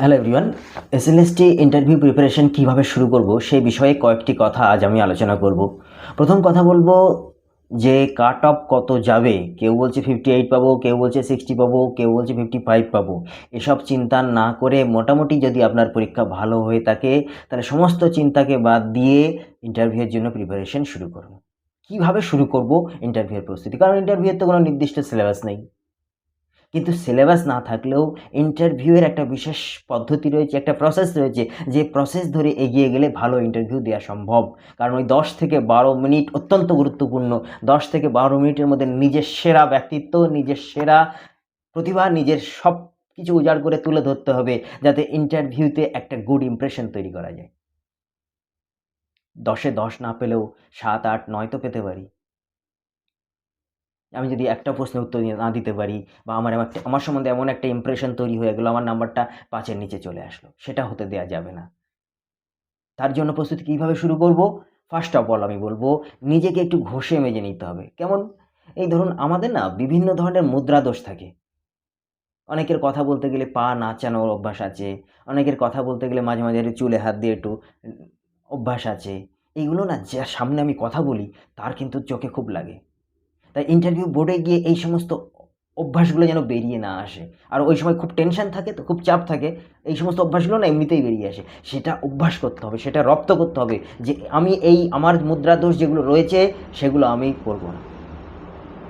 Hello everyone SLST interview preparation কীভাবে শুরু করব সেই বিষয়ে কয়েকটি কথা আজ আমি আলোচনা করব। প্রথম কথা বলব যে কাট অফ কত যাবে? কেউ বলছে ফিফটি এইট পাবো, কেউ বলছে সিক্সটি পাবো, কেউ বলছে ফিফটি ফাইভ পাবো। এসব চিন্তা না করে মোটামুটি যদি আপনার পরীক্ষা ভালো হয়ে থাকে, তাহলে সমস্ত চিন্তাকে বাদ দিয়ে ইন্টারভিউয়ের জন্য প্রিপারেশন শুরু করুন। কীভাবে শুরু করব ইন্টারভিউয়ের প্রস্তুতি? কারণ ইন্টারভিউয়ের তো কোনো নির্দিষ্ট সিলেবাস নেই। কিন্তু সিলেবাস না থাকলেও ইন্টারভিউয়ের একটা বিশেষ পদ্ধতি রয়েছে, একটা প্রসেস রয়েছে, যে প্রসেস ধরে এগিয়ে গেলে ভালো ইন্টারভিউ দেওয়া সম্ভব। কারণ ওই দশ থেকে বারো মিনিট অত্যন্ত গুরুত্বপূর্ণ। দশ থেকে বারো মিনিটের মধ্যে নিজের সেরা ব্যক্তিত্ব, নিজের সেরা প্রতিভা, নিজের সব কিছু উজাড় করে তুলে ধরতে হবে, যাতে ইন্টারভিউতে একটা গুড ইমপ্রেশন তৈরি করা যায়। দশে দশ না পেলেও সাত, আট, নয় তো পেতে পারি। আমি যদি একটা প্রশ্নের উত্তর না দিতে পারি বা আমার একটা- আমার সম্বন্ধে এমন একটা ইমপ্রেশন তৈরি হয়ে গেলো, আমার নাম্বারটা পাঁচের নিচে চলে আসলো, সেটা হতে দেওয়া যাবে না। তার জন্য প্রস্তুতি কীভাবে শুরু করব? ফার্স্ট অফ অল আমি বলব, নিজেকে একটু ঘষে মেজে নিতে হবে। কেমন? এই ধরুন আমাদের না বিভিন্ন ধরনের মুদ্রা দোষ থাকে। অনেকের কথা বলতে গেলে পা নাচানোর অভ্যাস আছে, অনেকের কথা বলতে গেলে মাঝে মাঝে চুলে হাত দিয়ে একটু অভ্যাস আছে। এইগুলো না যার সামনে আমি কথা বলি, তার কিন্তু চোখে খুব লাগে। তাই ইন্টারভিউ বোর্ডে গিয়ে এই সমস্ত অভ্যাসগুলো যেন বেরিয়ে না আসে। আর ওই সময় খুব টেনশন থাকে তো, খুব চাপ থাকে, এই সমস্ত অভ্যাসগুলো না এমনিতেই বেরিয়ে আসে। সেটা অভ্যাস করতে হবে, সেটা রপ্ত করতে হবে যে আমি এই আমার মুদ্রা দোষ যেগুলো রয়েছে, সেগুলো আমি করব না।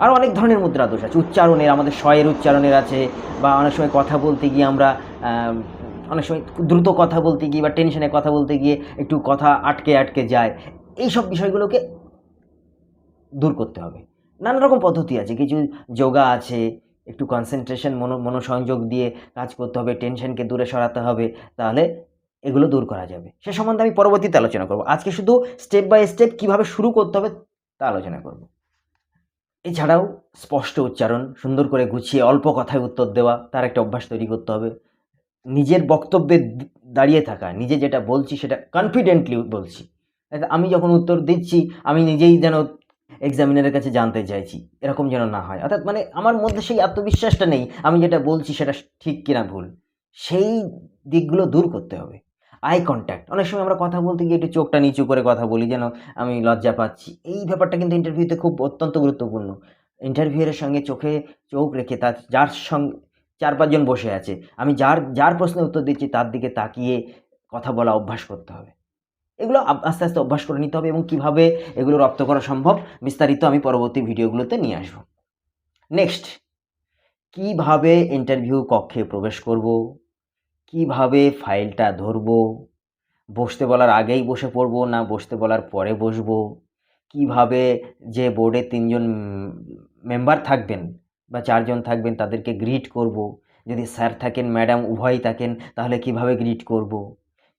আর অনেক ধরনের মুদ্রা দোষ আছে, উচ্চারণের, আমাদের শয়ের উচ্চারণের আছে, বা অনেক সময় কথা বলতে গিয়ে আমরা অনেক সময় দ্রুত কথা বলতে গিয়ে বা টেনশনে কথা বলতে গিয়ে একটু কথা আটকে আটকে যায় এই সব বিষয়গুলোকে দূর করতে হবে। নানা রকম পদ্ধতি আছে। কিছু যোগা আছে, একটু কনসেন্ট্রেশন মনো, মনোসংযোগ দিয়ে কাজ করতে হবে টেনশনকে দূরে সরাতে হবে, তাহলে এগুলো দূর করা যাবে। সে সম্বন্ধে আমি পরবর্তীতে আলোচনা করব। আজকে শুধু স্টেপ বাই স্টেপ কীভাবে শুরু করতে হবে তা আলোচনা করব। এছাড়াও স্পষ্ট উচ্চারণ, সুন্দর করে গুছিয়ে অল্প কথায় উত্তর দেওয়া, তার একটা অভ্যাস তৈরি করতে হবে। নিজের বক্তব্যে দাঁড়িয়ে থাকা, নিজে যেটা বলছি সেটা কনফিডেন্টলি বলছি। আমি যখন উত্তর দিচ্ছি, আমি নিজেই যেন এক্সামিনারের কাছে জানতে চাইছি, এরকম যেন না হয়। অর্থাৎ মানে আমার মধ্যে সেই আত্মবিশ্বাসটা নেই, আমি যেটা বলছি সেটা ঠিক কিনা ভুল। সেই দিকগুলো দূর করতে হবে। আই কন্ট্যাক্ট অনেক সময় আমরা কথা বলতে গিয়ে একটু চোখটা নিচু করে কথা বলি, যেন আমি লজ্জা পাচ্ছি। এই ব্যাপারটা কিন্তু ইন্টারভিউতে খুব অত্যন্ত গুরুত্বপূর্ণ। ইন্টারভিউয়ের সঙ্গে চোখে চোখ রেখে তার, যার সঙ্গে চার পাঁচজন বসে আছে, আমি যার যার প্রশ্নের উত্তর দিচ্ছি, তার দিকে তাকিয়ে কথা বলা অভ্যাস করতে হবে। এগুলো আস্তে আস্তে অভ্যাস করে নিতে হবে এবং কীভাবে এগুলো রপ্ত করা সম্ভব বিস্তারিত আমি পরবর্তী ভিডিওগুলোতে নিয়ে আসব। নেক্সট কীভাবে ইন্টারভিউ কক্ষে প্রবেশ করব? কীভাবে ফাইলটা ধরব? বসতে বলার আগেই বসে পড়ব না বসতে বলার পরে বসবো? কীভাবে যে বোর্ডে তিনজন মেম্বার থাকবেন বা চারজন থাকবেন তাদেরকে গ্রিট করব? যদি স্যার থাকেন ম্যাডাম উভয়ই থাকেন, তাহলে কীভাবে গ্রিট করব?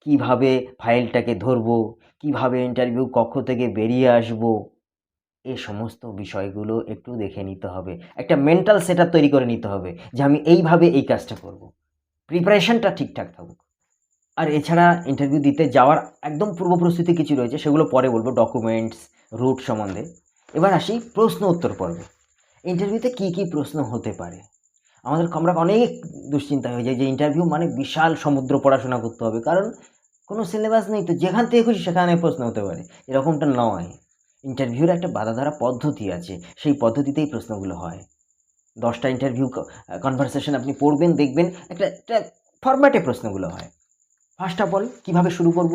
কীভাবে ফাইলটাকে ধরব? কীভাবে ইন্টারভিউ কক্ষ থেকে বেরিয়ে আসব? এ সমস্ত বিষয়গুলো একটু দেখে নিতে হবে। একটা মেন্টাল সেট তৈরি করে নিতে হবে যে আমি এইভাবে এই কাজটা করব। প্রিপারেশনটা ঠিকঠাক থাকুক। আর এছাড়া ইন্টারভিউ দিতে যাওয়ার একদম পূর্ব প্রস্তুতি কিছু রয়েছে, সেগুলো পরে বলব। ডকুমেন্টস রুট সম্বন্ধে। এবার আসি প্রশ্ন উত্তর পর্বে। ইন্টারভিউতে কী কী প্রশ্ন হতে পারে? আমাদের আমরা অনেক দুশ্চিন্তা হয়ে যায়। যে ইন্টারভিউ মানে বিশাল সমুদ্র পড়াশোনা করতে হবে। কারণ কোনো সিলেবাস নেই তো, যেখান থেকে খুশি সেখানে প্রশ্ন হতে পারে। এরকমটা নয়। ইন্টারভিউর একটা বাধাধারা পদ্ধতি আছে। সেই পদ্ধতিতেই প্রশ্নগুলো হয়। দশটা ইন্টারভিউ কনভারসেশন আপনি পড়বেন, দেখবেন, একটা একটা ফরম্যাটে প্রশ্নগুলো হয়। ফার্স্ট অফ অল কীভাবে শুরু করব?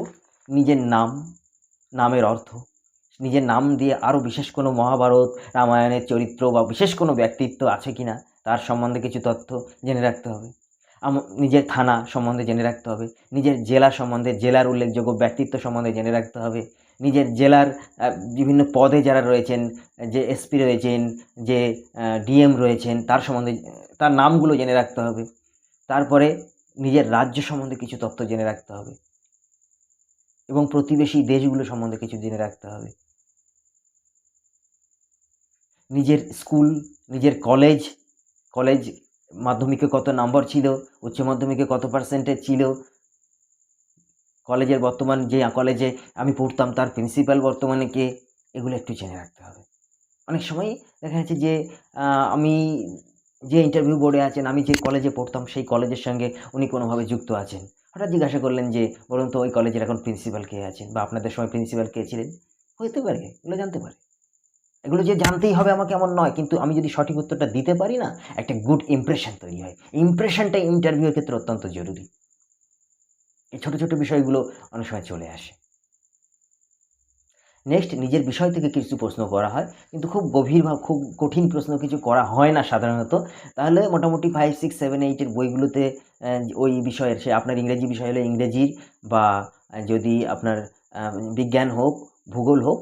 নিজের নাম, নামের অর্থ। নিজের নাম দিয়ে আরও বিশেষ কোনো মহাভারত, রামায়ণের চরিত্র বা বিশেষ কোনো ব্যক্তিত্ব আছে কি না তার সম্বন্ধে কিছু তথ্য জেনে রাখতে হবে। নিজের থানা সম্বন্ধে জেনে রাখতে হবে। নিজের জেলা সম্বন্ধে, জেলার উল্লেখযোগ্য ব্যক্তিত্ব সম্বন্ধে জেনে রাখতে হবে। নিজের জেলার বিভিন্ন পদে যারা রয়েছেন, যে এসপি রয়েছেন, যে ডিএম রয়েছেন, তার সম্বন্ধে, তার নামগুলো জেনে রাখতে হবে। তারপরে নিজের রাজ্য সম্বন্ধে কিছু তথ্য জেনে রাখতে হবে। এবং প্রতিবেশী দেশগুলো সম্বন্ধে কিছু জেনে রাখতে হবে। নিজের স্কুল, নিজের কলেজ কলেজ মাধ্যমিকে কত নম্বর ছিল, উচ্চ মাধ্যমিকে কত পার্সেন্টেজ ছিল? কলেজের বর্তমান যে কলেজে আমি পড়তাম, তার প্রিন্সিপাল বর্তমানে কে? এগুলো একটু জেনে রাখতে হবে। অনেক সময় দেখা যাচ্ছে যে আমি যে ইন্টারভিউ বোর্ডে আছেন, আমি যে কলেজে পড়তাম, সেই কলেজের সঙ্গে উনি কোনোভাবে যুক্ত আছেন। হঠাৎ জিজ্ঞাসা করলেন যে, বলুন তো ওই কলেজের এখন প্রিন্সিপাল কে আছেন? বা আপনাদের সময় প্রিন্সিপাল কে ছিলেন? হতে পারে, এগুলো জানতে পারে। এগুলো যে জানতেই হবে আমাকে এমন নয়, কিন্তু আমি যদি সঠিক উত্তরটা দিতে পারি না, একটা গুড ইমপ্রেশন তৈরি হয়। ইমপ্রেশনটা ইন্টারভিউর ক্ষেত্রে অত্যন্ত জরুরি। এই ছোটো ছোটো বিষয়গুলো অনেক সময় চলে আসে। নেক্সট নিজের বিষয় থেকে কিছু প্রশ্ন করা হয়। কিন্তু খুব গভীর বা খুব কঠিন প্রশ্ন কিছু করা হয় না সাধারণত। তাহলে মোটামুটি ফাইভ সিক্স সেভেন এইটের বইগুলোতে ওই বিষয়ের, সে আপনার ইংরেজি বিষয় হলে ইংরেজির বা যদি আপনার বিজ্ঞান হোক, ভূগোল হোক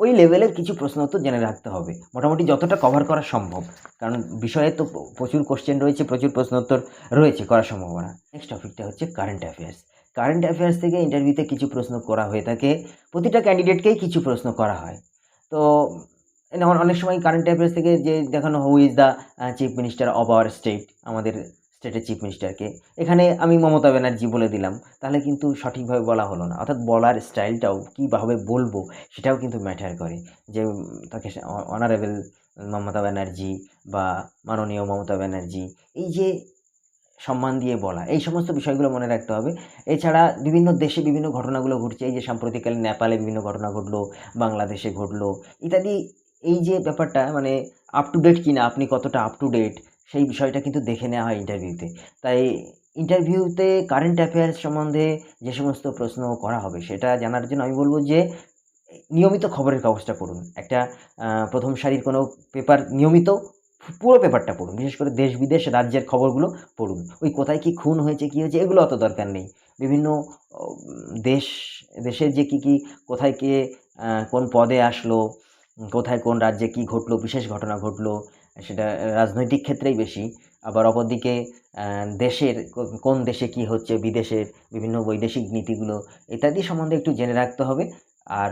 ওই লেভেলের কিছু প্রশ্ন তো জেনে রাখতে হবে। মোটামুটি যতটা কভার করা সম্ভব। কারণ বিষয়ে তো প্রচুর কোশ্চেন রয়েছে, প্রচুর প্রশ্নোত্তর রয়েছে করার সম্ভাবনা। নেক্সট টপিকটা হচ্ছে কারেন্ট অ্যাফেয়ার্স কারেন্ট অ্যাফেয়ার্স থেকে ইন্টারভিউতে কিছু প্রশ্ন করা হয়ে থাকে। প্রতিটা ক্যান্ডিডেটকেই কিছু প্রশ্ন করা হয়। তো অনেক সময় কারেন্ট অ্যাফেয়ার্স থেকে যে দেখানো who is the chief minister of our state আমাদের স্টেটের চিফ মিনিস্টারকে এখানে আমি মমতা ব্যানার্জি বলে দিলাম, তাহলে কিন্তু সঠিকভাবে বলা হলো না। অর্থাৎ বলার স্টাইলটাও কীভাবে বলব সেটাও কিন্তু ম্যাটার করে। যে তাকে অনারেবল মমতা ব্যানার্জি বা মাননীয় মমতা ব্যানার্জি, এই যে সম্মান দিয়ে বলা, এই সমস্ত বিষয়গুলো মনে রাখতে হবে। এছাড়া বিভিন্ন দেশে বিভিন্ন ঘটনাগুলো ঘটছে, এই যে সাম্প্রতিককালে নেপালে বিভিন্ন ঘটনা ঘটলো, বাংলাদেশে ঘটলো, ইত্যাদি। এই যে ব্যাপারটা মানে আপ টু ডেট কিনা, আপনি কতটা আপ টু ডেট সেই বিষয়টা কিন্তু দেখে নেওয়া হয় ইন্টারভিউতে তাই ইন্টারভিউতে কারেন্ট অ্যাফেয়ার্স সম্বন্ধে যে সমস্ত প্রশ্ন করা হবে, সেটা জানার জন্য আমি বলব যে, নিয়মিত খবরের কাগজটা পড়ুন। একটা প্রথম সারির কোনো পেপার নিয়মিত পুরো পেপারটা পড়ুন। বিশেষ করে দেশ বিদেশ রাজ্যের খবরগুলো পড়ুন। ওই কোথায় কি খুন হয়েছে, কী হয়েছে, এগুলো অত দরকার নেই। বিভিন্ন, দেশ, দেশের যে কী কী, কোথায় কে কোন পদে আসলো, কোথায় কোন রাজ্যে কি ঘটলো, বিশেষ ঘটনা ঘটলো সেটা রাজনৈতিক ক্ষেত্রেই বেশি। আবার অপরদিকে দেশের কোন দেশে কি হচ্ছে, বিদেশের বিভিন্ন বৈদেশিক নীতিগুলো ইত্যাদি সম্বন্ধে একটু জেনে রাখতে হবে। আর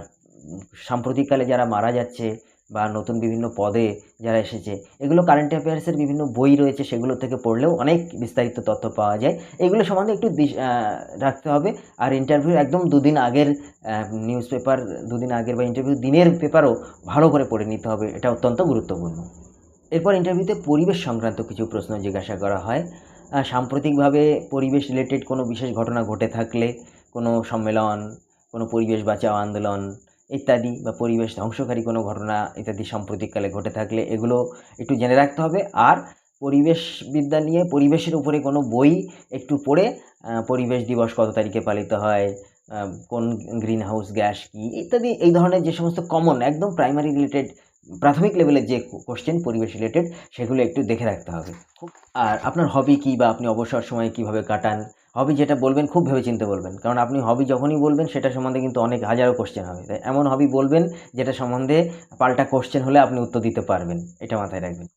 সাম্প্রতিককালে যারা মারা যাচ্ছে বা নতুন বিভিন্ন পদে যারা এসেছে, এগুলো কারেন্ট অ্যাফেয়ার্সের বিভিন্ন বই রয়েছে, সেগুলো থেকে পড়লেও অনেক বিস্তারিত তথ্য পাওয়া যায়। এগুলো সম্বন্ধে একটু রাখতে হবে। আর ইন্টারভিউ একদম দুদিন আগের নিউজ পেপার দুদিন আগের বা ইন্টারভিউ দিনের পেপারও ভালো করে পড়ে নিতে হবে। এটা অত্যন্ত গুরুত্বপূর্ণ। এরপর ইন্টারভিউতে পরিবেশ সংক্রান্ত কিছু প্রশ্ন জিজ্ঞাসা করা হয়। সাম্প্রতিকভাবে পরিবেশ রিলেটেড কোনো বিশেষ ঘটনা ঘটে থাকলে, কোনো সম্মেলন, কোনো পরিবেশ বাঁচাও আন্দোলন ইত্যাদি বা পরিবেশ ধ্বংসকারী কোনো ঘটনা ইত্যাদি সাম্প্রতিককালে ঘটে থাকলে এগুলো একটু জেনে রাখতে হবে। আর পরিবেশবিদ্যা নিয়ে পরিবেশের উপরে কোনো বই একটু পড়ে পরিবেশ দিবস কত তারিখে পালিত হয় কোন গ্রিন হাউস গ্যাস কী ইত্যাদি, এই ধরনের যে সমস্ত কমন একদম প্রাইমারি রিলেটেড প্রাথমিক লেভেলের যে কোশ্চেন পরিবেশ রিলেটেড সেগুলো একটু দেখে রাখতে হবে। খুব আর আপনার হবি কী বা আপনি অবসর সময় কীভাবে কাটান? হবি যেটা বলবেন খুব ভেবেচিন্তে বলবেন। কারণ আপনি হবি যখনই বলবেন সেটা সম্বন্ধে কিন্তু অনেক হাজারো কোশ্চেন হবে। তাই এমন হবি বলবেন যেটা সম্বন্ধে পাল্টা কোশ্চেন হলে আপনি উত্তর দিতে পারবেন। এটা মাথায় রাখবেন।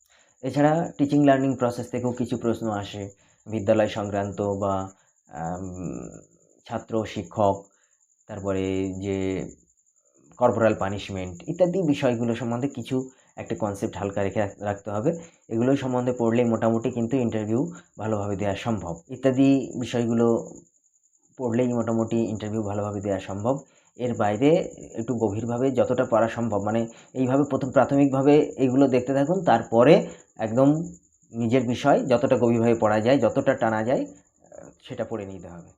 এছাড়া টিচিং লার্নিং প্রসেস থেকেও কিছু প্রশ্ন আসে। বিদ্যালয় সংক্রান্ত বা ছাত্র শিক্ষক তারপরে যে কর্পোরাল পানিশমেন্ট ইত্যাদি বিষয়গুলো সম্বন্ধে কিছু একটা কনসেপ্ট হালকা রেখে রাখতে হবে। এগুলো সম্বন্ধে পড়লেই মোটামুটি কিন্তু ইন্টারভিউ ভালোভাবে দেওয়া সম্ভব। ইত্যাদি বিষয়গুলো পড়লেই মোটামুটি ইন্টারভিউ ভালোভাবে দেওয়া সম্ভব। এর বাইরে একটু গভীরভাবে যতটা পড়া সম্ভব মানে এইভাবে প্রথম প্রাথমিকভাবে এইগুলো দেখতে থাকুন, তারপরে একদম নিজের বিষয় যতটা গভীরভাবে পড়া যায়, যতটা টানা যায়, সেটা পড়ে নিতে হবে।